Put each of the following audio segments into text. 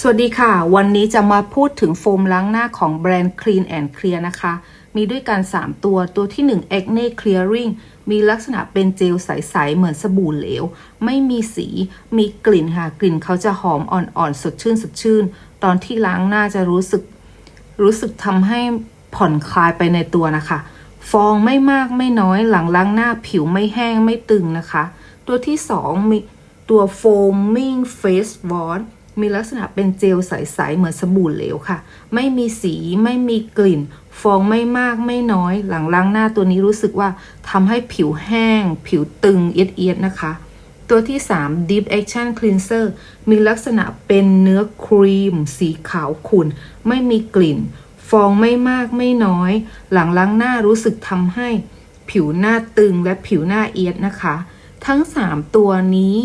สวัสดีค่ะ วันนี้จะมาพูดถึงโฟมล้างหน้าของแบรนด์ Clean and Clear นะคะ มีด้วยกัน 3 ตัว ตัวที่ 1 Acne Clearing มีลักษณะเป็นเจลใส ๆ เหมือนสบู่เหลว ไม่มีสี มีกลิ่นค่ะ กลิ่นเขาจะหอมอ่อน ๆ สดชื่น สดชื่น ตอนที่ล้างหน้าจะรู้สึก รู้สึกทำให้ผ่อนคลายไปในตัวนะคะ ฟองไม่มากไม่น้อย หลังล้างหน้าผิวไม่แห้งไม่ตึงนะคะ ตัวที่ 2 มีตัว foaming face wash มีลักษณะเป็นเจลใสๆเหมือนสบู่เหลวค่ะ ไม่มีสีไม่มีกลิ่น ฟองไม่มากไม่น้อย หลังล้างหน้าตัวนี้รู้สึกว่าทำให้ผิวแห้ง ผิวตึงเอียดๆนะคะ ตัวที่ 3 Deep Action Cleanser มีลักษณะเป็นเนื้อครีม สีขาวขุ่น ไม่มีกลิ่น ฟองไม่มากไม่น้อย หลังล้างหน้ารู้สึกทำให้ผิวหน้าตึงและผิวหน้าเอียดนะคะ ทั้ง 3 ตัวนี้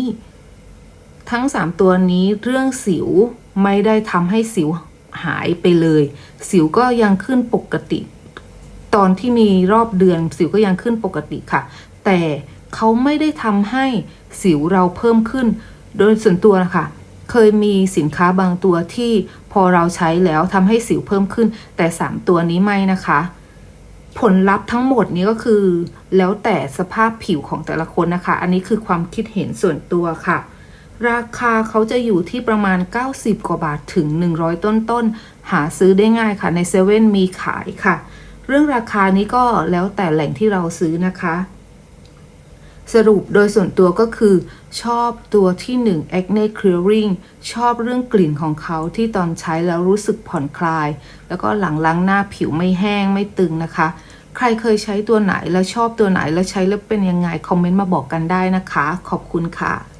ทั้ง 3 ตัวนี้เรื่องสิวไม่ได้ทำให้สิวหายไปเลย สิวก็ยังขึ้นปกติ ตอนที่มีรอบเดือนสิวก็ยังขึ้นปกติค่ะ แต่เขาไม่ได้ทำให้สิวเราเพิ่มขึ้น โดยส่วนตัวนะคะเคยมีสินค้าบางตัวที่พอเราใช้แล้วทำให้สิวเพิ่มขึ้น แต่ 3 ตัวนี้ไม่นะคะ ผลลัพธ์ทั้งหมดนี้ก็คือ แล้วแต่สภาพผิวของแต่ละคนนะคะ อันนี้คือความคิดเห็นส่วนตัวค่ะ ราคาเขาจะอยู่ที่ประมาณ 90 กว่าบาทถึง 100 ต้นๆหาซื้อได้ง่ายค่ะในเซเว่นมีขายค่ะ เรื่องราคานี้ก็แล้วแต่แหล่งที่เราซื้อนะคะ สรุปโดยส่วนตัวก็คือ ชอบตัวที่ 1 Acne Clearing ชอบเรื่องกลิ่นของเขาที่ตอนใช้แล้วรู้สึกผ่อนคลาย แล้วก็หลังล้างหน้าผิวไม่แห้งไม่ตึงนะคะ ใครเคยใช้ตัวไหนแล้วชอบตัวไหนแล้วใช้แล้วเป็นยังไงคอมเมนต์มาบอกกันได้นะคะ ขอบคุณค่ะ